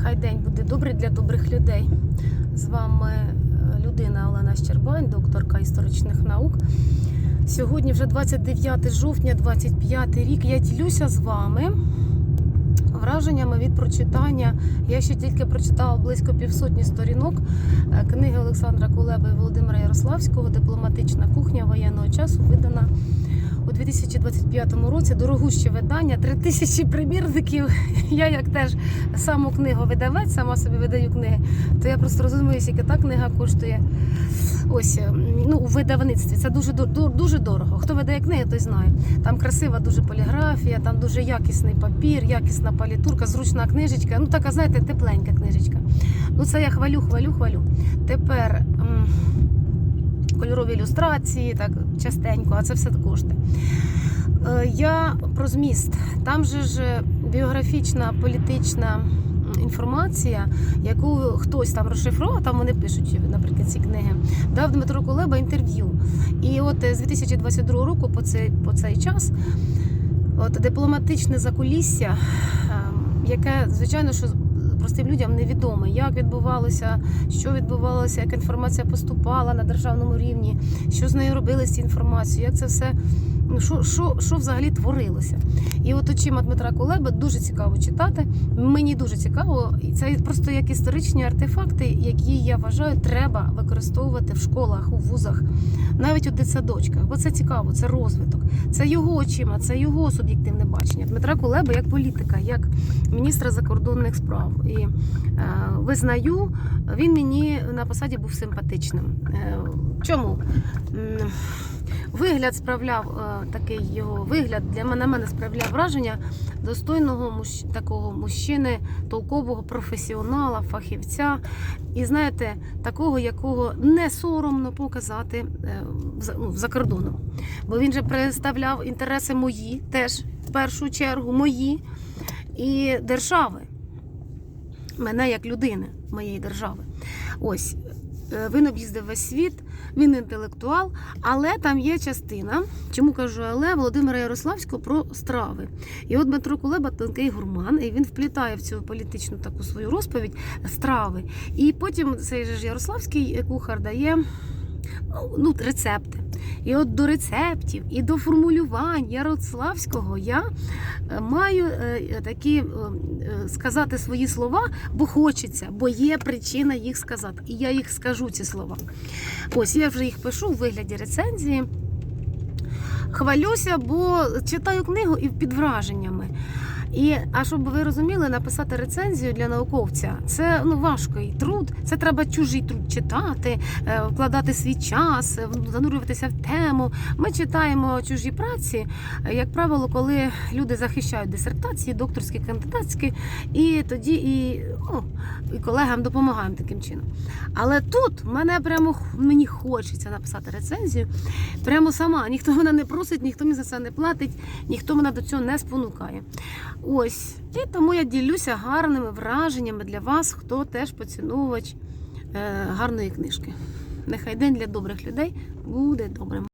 Нехай день буде добрий для добрих людей. З вами е, людина Олена Щербань, докторка історичних наук. Сьогодні вже 29 жовтня, 25 рік. Я ділюся з вами враженнями від прочитання. Я ще тільки прочитала близько півсотні сторінок е, книги Олександра Кулеби і Володимира Ярославського Дипломатична кухня воєнного часу видана у 2025 році. Дорогуще видання, три тисячі примірників. Я як теж саму книгу видавець, сама собі видаю книги, то я просто розумію, скільки та книга коштує. Ось е, ну у видавництві це дуже дуже дорого. Хто видає книги, той знає. Там красива дуже поліграфія, там дуже якісний папір, якісна палітурка, зручна книжечка. Ну така, знаєте, тепленька книжечка. Ну це я хвалю, хвалю, хвалю. Тепер кольорові ілюстрації, так частенько, а це все коштує. Е, Я про зміст. Там же ж біографічна політична інформація, яку хтось там розшифрував, там вони пишуть наприкінці книги, дав Дмитро Кулеба інтерв'ю. І от е, з 2022 року по цей, по цей час от, дипломатичне закулісся, ем, яке, звичайно, що простим людям невідоме, як відбувалося, що відбувалося, як інформація поступала на державному рівні, що з нею робили з цією інформацією, як це все. Ну, що, що, що взагалі творилося? І от очима Дмитра Кулеби дуже цікаво читати. Мені дуже цікаво, і це просто як історичні артефакти, які я вважаю, треба використовувати в школах, у вузах, навіть у дитсадочках. Бо це цікаво, це розвиток, це його очима, це його суб'єктивне бачення. Дмитра Кулеби як політика, як міністра закордонних справ. І е, визнаю, він мені на посаді був симпатичним. Е, чому? Вигляд справляв е, такий його вигляд для мене, мене справляв враження достойного такого мужчини, толкового професіонала, фахівця. І знаєте, такого, якого не соромно показати е, за, ну, кордоном. Бо він же представляв інтереси мої, теж в першу чергу мої і держави. Мене як людини моєї держави. Ось він об'їздив весь світ, він інтелектуал, але там є частина, чому кажу, але Володимира Ярославського про страви. І от Дмитро Кулеба тонкий гурман, і він вплітає в цю політичну таку свою розповідь страви. І потім цей же Ярославський кухар дає ну, рецепти. І от до рецептів і до формулювань Ярославського я е, маю е, такі е, сказати свої слова, бо хочеться, бо є причина їх сказати. І я їх скажу, ці слова. Ось я вже їх пишу у вигляді рецензії. Хвалюся, бо читаю книгу і під враженнями. І а щоб ви розуміли, написати рецензію для науковця це ну важкий труд. Це треба чужий труд читати, е, вкладати свій час, е, занурюватися в тему. Ми читаємо чужі праці, е, як правило, коли люди захищають дисертації, докторські, кандидатські, і тоді і, о, і колегам допомагаємо таким чином. Але тут мене прямо мені хочеться написати рецензію. Прямо сама. Ніхто мене не просить, ніхто мені за це не платить, ніхто мене до цього не спонукає. Ось. І тому я ділюся гарними враженнями для вас, хто теж поціновувач е, гарної книжки. Нехай день для добрих людей буде добрим.